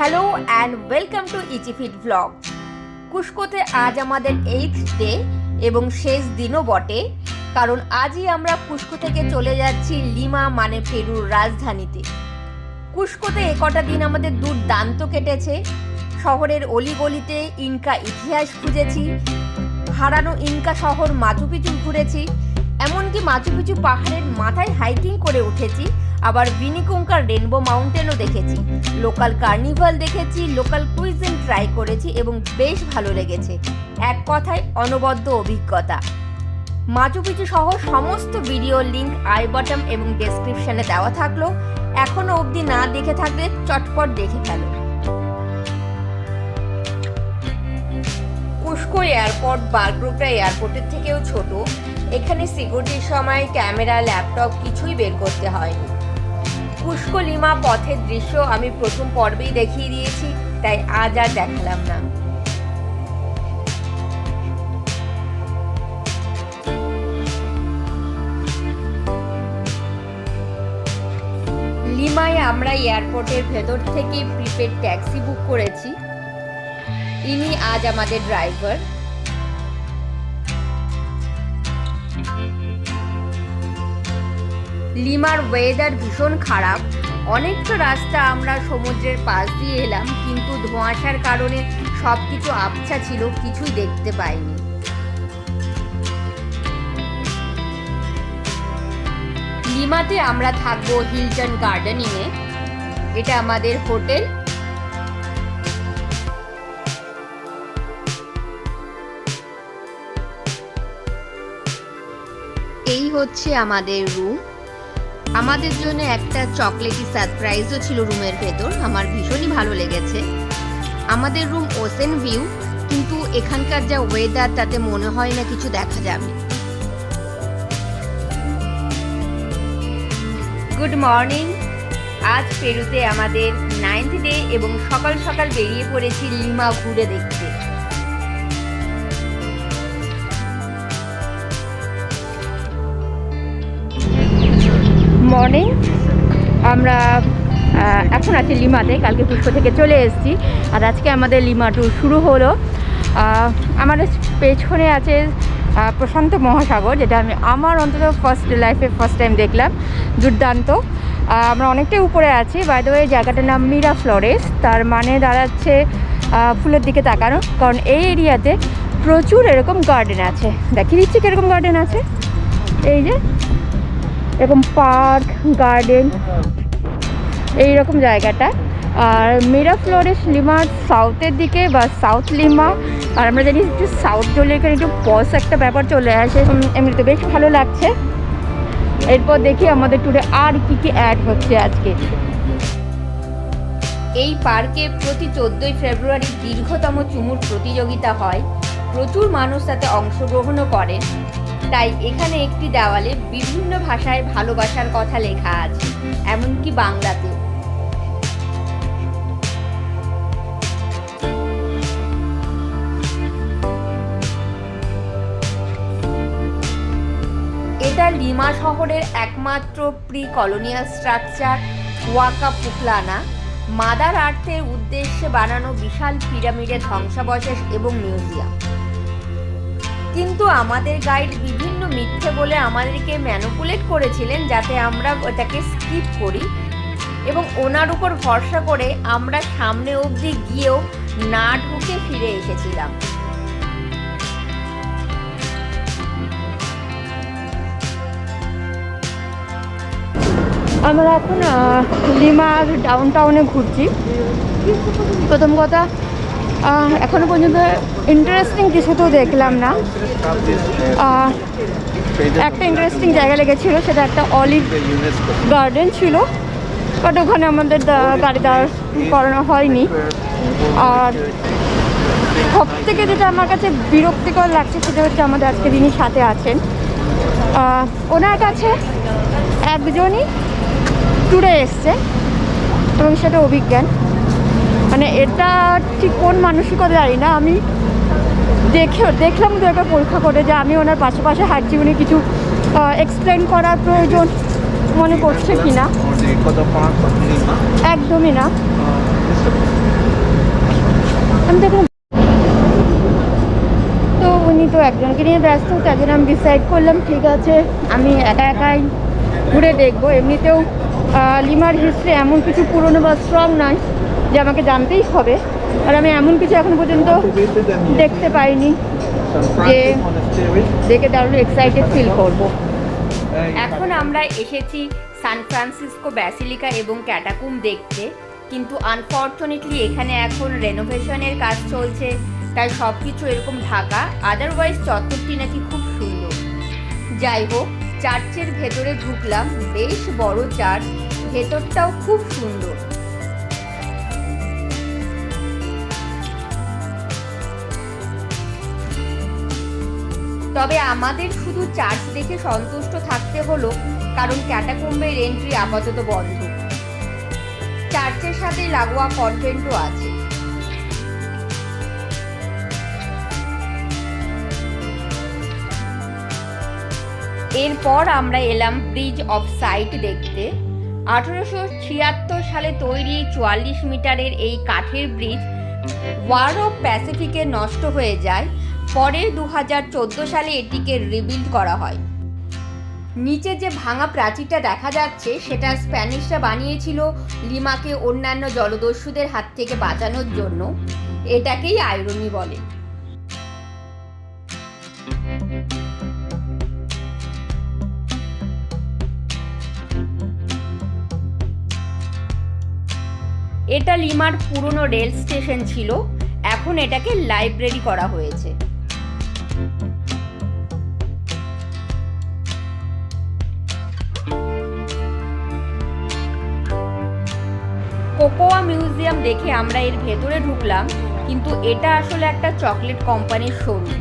Hello and welcome to itchy feet blog. কুসকোতে আজ আমাদের eighth day এবং শেষ দিনও বটে, কারণ আজই আমরা কুসকো থেকে চলে যাচ্ছি লিমা মানে পেরুর রাজধানীতে। কুসকোতে কটা দিন আমাদের দুর্দান্ত কেটেছে। শহরের অলিগলিতে ইনকা ইতিহাস খুঁজেছি, হারানো ইনকা শহর মাচুপিচু ঘুরেছি এমনকি মাচুপিচু পাহাড়ের মাথায় হাইকিং করে উঠেছি। আবার ভিনিকুঙ্কার রেনবো মাউন্টেনও দেখেছি। লোকাল কার্নিভাল দেখেছি, লোকাল কুইজিন ট্রাই করেছি এবং বেশ ভালো লেগেছে। এক কথায় অনবদ্য অভিজ্ঞতা। মাচুপিচু সহ সমস্ত ভিডিও লিংক আই বটম এবং ডেসক্রিপশনে দেওয়া থাকল। এখনও অবধি না দেখে থাকলে চটপট দেখে ফেলো। কুস্কো এয়ারপোর্ট বারগ্রুপটা এয়ারপোর্টের থেকেও ছোট। এখানে সিকিউরিটির সময় ক্যামেরা ল্যাপটপ কিছুই বের করতে হয়নি। কুস্কো লিমা পথের দৃশ্য আমি প্রথম পর্বেই দেখিয়ে দিয়েছি, তাই আজ আর দেখালাম না। লিমায় আমরা এয়ারপোর্টের ভেতর থেকে প্রিপেড ট্যাক্সি বুক করেছি। ইনি আজ আমাদের ড্রাইভার লিমার ওয়েদার ভীষণ খারাপ। অনেকটা রাস্তা আমরা সমুদ্রের পাশ দিয়ে এলাম, কিন্তু ধোঁয়াশার কারণে সব কিছু আবছা ছিল, কিছুই দেখতে পাইনি। লিমাতে আমরা থাকব হিলটন গার্ডেনিংয়ে। এটা আমাদের হোটেল। এই হচ্ছে আমাদের রুম। আমাদের জন্য একটা চকলেটি সারপ্রাইজও ছিল রুমের ভেতর। আমার ভীষণই ভালো লেগেছে। আমাদের রুম ওসেন ভিউ, কিন্তু এখানকার যা ওয়েদার তাতে মনে হয় না কিছু দেখা যাবে। গুড মর্নিং আজ পেরুতে আমাদের নাইন্থ ডে এবং সকাল সকাল বেরিয়ে পড়েছি লিমা ঘুরে দেখতে। মর্নিং আমরা এখন আছি লিমাতে, কালকে পুষ্প থেকে চলে এসেছি। আর আজকে আমাদের লিমা ট্যুর শুরু হলো। আমাদের পেছনে আছে প্রশান্ত মহাসাগর, যেটা আমি আমার অন্তত ফার্স্ট লাইফে ফার্স্ট টাইম দেখলাম, দুর্দান্ত। আমরা অনেকটাই উপরে আছি। বাই ওয়ে জায়গাটার নাম মিরা ফ্লোরেস। তার মানে দাঁড়াচ্ছে ফুলের দিকে তাকানো। কারণ এই এরিয়াতে প্রচুর এরকম গার্ডেন আছে। দেখিয়ে দিচ্ছি কীরকম গার্ডেন আছে। এই যে এরকম পার্ক, গার্ডেন, এইরকম জায়গাটা। আর মিরা ফ্লোরেস লিমার সাউথের দিকে বা সাউথ লিমা। আর আমরা জানি একটু সাউথ চলে এখানে একটু পস একটা ব্যাপার চলে আসে এমনিতে বেশ ভালো লাগছে। এরপর দেখি আমাদের ট্যুরে আর কি কি অ্যাড হচ্ছে আজকে। এই পার্কে প্রতি চোদ্দোই ফেব্রুয়ারি দীর্ঘতম চুমুর প্রতিযোগিতা হয়। প্রচুর মানুষ তাতে অংশগ্রহণও করেন। তাই এখানে একটি দেওয়ালে বিভিন্ন ভাষায় ভালোবাসার কথা লেখা আছে, এমনকি বাংলাতেও। এটা লিমা শহরের একমাত্র pre colonial structure Huaca Pucllana mother আর্থের উদ্দেশ্যে বানানো বিশাল পিরামিডের ধ্বংসাবশেষ এবং মিউজিয়াম। কিন্তু আমাদের গাইড বিভিন্ন মিথ্যে বলে আমাদেরকে ম্যানুপুলেট করেছিলেন যাতে আমরা ওটাকে স্কিপ করি এবং ওনার উপর ভরসা করে আমরা সামনে অবধি গিয়েও না ঢুকে ফিরে এসেছিলাম। আমরা এখন লিমার ডাউন টাউনে ঘুরছি। প্রথম কথা আহ, এখনও পর্যন্ত ইন্টারেস্টিং কিছু তো দেখলাম না। একটা ইন্টারেস্টিং জায়গা লেগেছিল, সেটা একটা অলিভ গার্ডেন ছিল বাট ওখানে আমাদের গাড়ি দাঁড় করানো হয়নি। আর সব থেকে যেটা আমার কাছে বিরক্তিকর লাগছে, সেটা হচ্ছে আমাদের আজকে যিনি সাথে আছেন ওনার কাছে একজনই ট্যুরে এসছে, এবং সেটা অভিজ্ঞান। মানে এটা ঠিক কোন মানসিকতা জানি না, আমি দেখে, দেখলাম দু একবার পরীক্ষা করে যে আমি ওনার পাশাপাশি পাশে হাঁটছি, উনি কিছু এক্সপ্লেন করার প্রয়োজন মনে করছে কি না একদমই না। আমি দেখুন তো উনি তো একজনকে নিয়ে ব্যস্ত তার জন্য আমি ডিসাইড করলাম, ঠিক আছে, আমি একা একাই ঘুরে দেখব। এমনিতেও লিমার হিস্ট্রি এমন কিছু পুরনো বা স্ট্রং নয়, যে আমাকে জানতেই হবে। আর আমি এমন কিছু এখনও পর্যন্ত দেখতে পাইনি যে দেখে দারুণ এক্সাইটেড ফিল করব। এখন আমরা এসেছি সান ফ্রান্সিসকো ব্যাসিলিকা এবং ক্যাটাকুম দেখতে। কিন্তু আনফর্চুনেটলি এখানে এখন রেনোভেশনের কাজ চলছে, তাই সব কিছু এরকম ঢাকা। আদারওয়াইজ চত্বরটি নাকি খুব সুন্দর। যাই হোক চার্চের ভেতরে ঢুকলাম, বেশ বড় চার্চ ভেতরটাও খুব সুন্দর। তবে আমাদের শুধু চার্চ দেখে সন্তুষ্ট থাকতে হলো, কারণ ক্যাটাকম্বের এন্ট্রি আপাতত বন্ধ। চার্চের সাথে লাগোয়া কনভেন্টও আছে। এরপর আমরা এলাম ব্রিজ অফ সাইট দেখতে। আঠারোশো ছিয়াত্তর সালে তৈরি চুয়াল্লিশ মিটারের এই কাঠের ব্রিজ ওয়ার অফ প্যাসিফিকে নষ্ট হয়ে যায়। পরে দু হাজার চোদ্দ সালে এটিকে রিবিল্ড করা হয়। নিচে যে ভাঙা প্রাচীরটা দেখা যাচ্ছে, সেটা স্প্যানিশরা বানিয়েছিল লিমাকে অন্যান্য জলদস্যুদের হাত থেকে বাঁচানোর জন্য। এটাকেই আয়রনি বলে। এটা লিমার পুরনো রেল স্টেশন ছিল। এখন এটাকে লাইব্রেরি করা হয়েছে। কোকোয়া মিউজিয়াম দেখে আমরা এর ভেতরে ঢুকলাম, কিন্তু এটা আসলে একটা চকলেট কোম্পানির শোরুম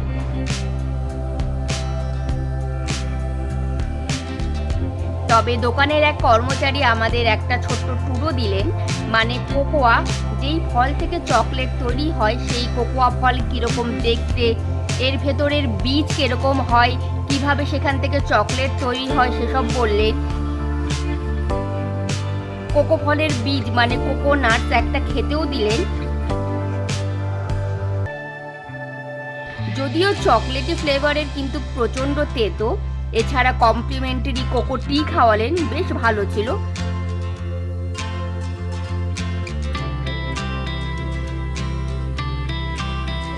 তবে দোকানের এক কর্মচারী আমাদের একটা ছোট্ট টুরো দিলেন মানে কোকোয়া, যেই ফল থেকে চকলেট তৈরি হয়, সেই কোকোয়া ফল কীরকম দেখতে, এর ভেতরের বীজ কীরকম হয়, কীভাবে সেখান থেকে চকলেট তৈরি হয়, সেসব বললেন কোকো ফলের বীজ মানে কোকো নাটস একটা খেতেও দিলেন। যদিও চকলেটি ফ্লেভারের কিন্তু প্রচণ্ড তেতো এছাড়া কমপ্লিমেন্টারি কোকো টি খাওয়ালেন বেশ ভালো ছিল।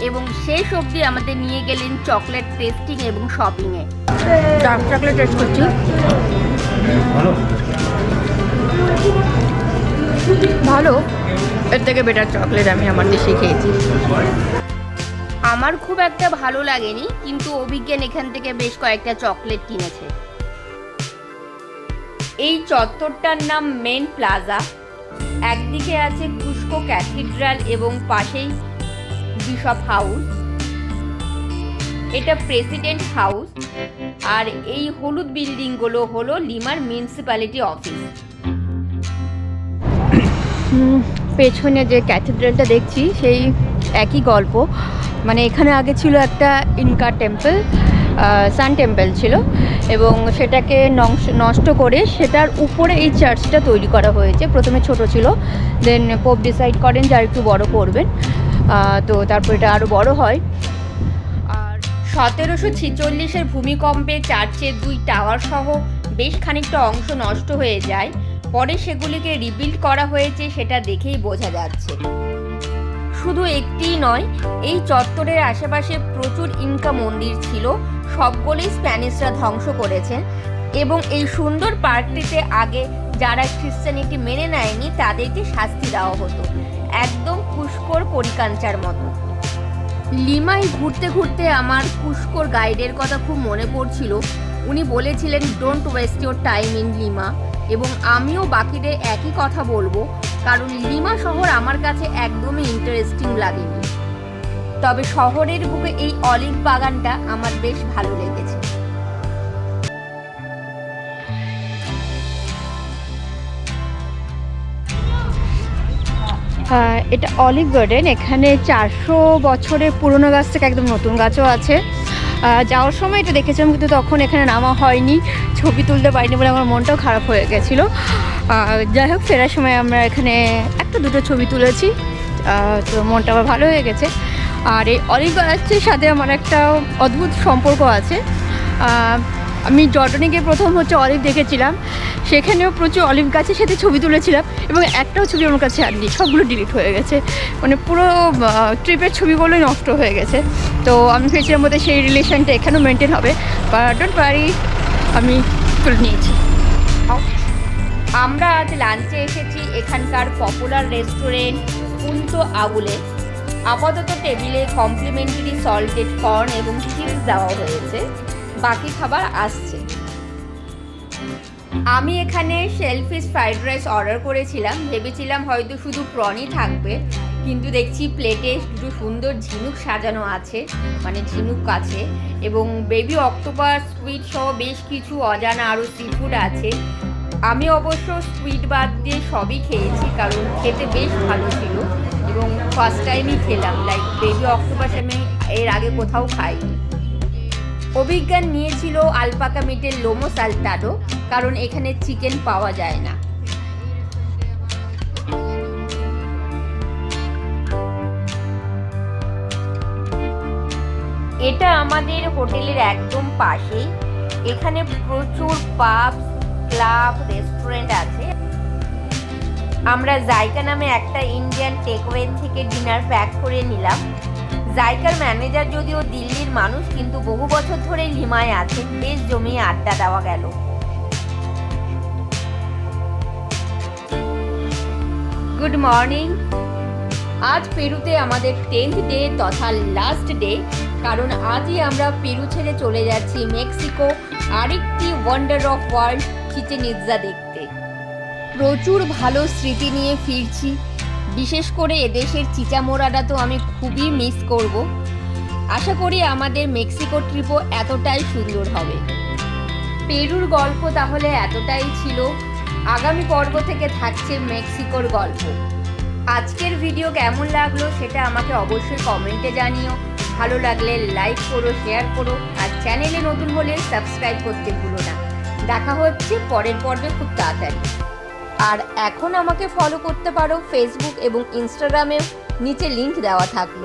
এবং শেষ অবধি আমাদের নিয়ে গেলেন চকলেট টেস্টিং এবং শপিংয়ে। ডার্ক চকলেট টেস্ট করছি। ভালো। এর থেকে বেটার চকলেট আমি আমার দেশে খেয়েছি। আমার খুব একটা ভালো লাগেনি, কিন্তু অভিজ্ঞান এখান থেকে বেশ কয়েকটা চকলেট কিনেছে। এই চত্বরটার নাম মেন প্লাজা। একদিকে আছে কুস্কো ক্যাথিড্রাল এবং পাশেই বিশপ হাউস। এটা প্রেসিডেন্ট হাউস। আর এই হলুদ বিল্ডিংগুলো হলো লিমার মিউনিসিপ্যালিটি অফিস। পেছনে যে ক্যাথিড্রালটা দেখছি, সেই একই গল্প। মানে এখানে আগে ছিল একটা ইনকা টেম্পল সান টেম্পল ছিল, এবং সেটাকে নষ্ট করে সেটার উপরে এই চার্চটা তৈরি করা হয়েছে। প্রথমে ছোট ছিল দেন পোপ ডিসাইড করেন যে আর একটু বড় করবেন। তো তারপর এটা আরও বড় হয়। আর সতেরোশো ছিচল্লিশের ভূমিকম্পে চার্চের দুই টাওয়ার সহ বেশ খানিকটা অংশ নষ্ট হয়ে যায়। পরে সেগুলিকে রিবিল্ড করা হয়েছে সেটা দেখেই বোঝা যাচ্ছে। শুধু একটিই নয়, এই চত্বরের আশেপাশে প্রচুর ইনকা মন্দির ছিল সবগুলোই স্প্যানিশরা ধ্বংস করেছেন এবং এই সুন্দর পার্কটিতে আগে যারা খ্রিস্টানিটি মেনে নেয়নি, তাদেরকে শাস্তি দেওয়া হতো। একদম পুষ্কর পরিকাঞ্চার মতো। লিমাই ঘুরতে ঘুরতে আমার পুষ্কর গাইডের কথা খুব মনে পড়ছিল। উনি বলেছিলেন don't waste your time in Lima এবং আমিও বাকিদের একই কথা বলব, কারণ লিমা শহর আমার কাছে একদমই ইন্টারেস্টিং লাগেনি। তবে শহরের বুকে এই অলিভ বাগানটা আমার বেশ ভালো লেগেছে। এটা অলিভ গার্ডেন, এখানে চারশো বছরের পুরনো গাছ থেকে একদম নতুন গাছও আছে। যাওয়ার সময় এটা দেখেছিলাম, কিন্তু তখন এখানে নামা হয়নি। ছবি তুলতে পারিনি বলে আমার মনটাও খারাপ হয়ে গেছিল। যাই হোক, ফেরার সময় আমরা এখানে একটা দুটো ছবি তুলেছি। তো মনটা আমার ভালো হয়ে গেছে। আর এই অলিভ সাথে আমার একটা অদ্ভুত সম্পর্ক আছে। আমি জর্ডনে গিয়ে প্রথম হচ্ছে অলিভ দেখেছিলাম। সেখানেও প্রচুর অলিভ গাছের সাথে ছবি তুলেছিলাম এবং একটাও ছবি আমার কাছে আর নেই সবগুলো ডিলিট হয়ে গেছে। মানে পুরো ট্রিপের ছবিগুলোই নষ্ট হয়ে গেছে। তো আমি ভেবেছিলাম মধ্যে সেই রিলেশনটা এখানেও মেনটেন হবে বা ডোন্ট পারি আমি তুলে নিয়েছি। আমরা আজ লাঞ্চে এসেছি এখানকার পপুলার রেস্টুরেন্ট পুন্তো আগুলে আপাতত টেবিলে কমপ্লিমেন্টারি সল্টেড কর্ন এবং চিপস দেওয়া হয়েছে। বাকি খাবার আসছে। আমি এখানে শেলফিশ ফ্রাইড রাইস অর্ডার করেছিলাম। ভেবেছিলাম হয়তো শুধু প্রনই থাকবে, কিন্তু দেখছি প্লেটে দুটো সুন্দর ঝিনুক সাজানো আছে মানে ঝিনুক আছে, এবং বেবি অক্টোপাস সুইট সহ বেশ কিছু অজানা আরও সি ফুড আছে। আমি অবশ্য সুইট বাদ দিয়ে সবই খেয়েছি, কারণ খেতে বেশ ভালো ছিল, এবং ফার্স্ট টাইমই খেলাম। লাইক বেবি অক্টোপাস আমি এর আগে কোথাও খাইনি। অভিজ্ঞান নিয়েছিল আলপাকা মিটের লোমো সালটাডো, কারণ এখানে চিকেন পাওয়া যায় না। এটা আমাদের হোটেলের একদম পাশেই। এখানে প্রচুর পাব ক্লাব, রেস্টুরেন্ট আছে। আমরা জায়কা নামে একটা ইন্ডিয়ান টেকওয়ে থেকে ডিনার প্যাক করে নিলাম। জায়কার ম্যানেজার যদিও দিল্লির মানুষ, কিন্তু বহু বছর ধরে লিমায় আছেন। বেশ জমিয়ে আড্ডা দেওয়া গেল। Good morning. আজ পেরুতে আমাদের টেন্থ ডে তথা লাস্ট ডে, কারণ আজই আমরা পেরু ছেড়ে চলে যাচ্ছি মেক্সিকো আরেকটি wonder of world Chichen Itza দেখতে। প্রচুর ভালো স্মৃতি নিয়ে ফিরছি। বিশেষ করে এদেশের চিচামোড়াটা তো আমি খুবই মিস করব। আশা করি আমাদের মেক্সিকো ট্রিপও এতটাই সুন্দর হবে। পেরুর গল্প তাহলে এতটাই ছিল। আগামী পর্ব থেকে থাকছে মেক্সিকোর গল্প। আজকের ভিডিও কেমন লাগল সেটা আমাকে অবশ্যই কমেন্টে জানিও। ভালো লাগলে লাইক করো শেয়ার করো, আর চ্যানেলে নতুন হলে সাবস্ক্রাইব করতে ভুলো না। দেখা হচ্ছে পরের পর্বে খুব তাড়াতাড়ি। আর এখন আমাকে ফলো করতে পারো ফেসবুক এবং ইনস্টাগ্রামেও নিচে লিংক দেওয়া থাকল।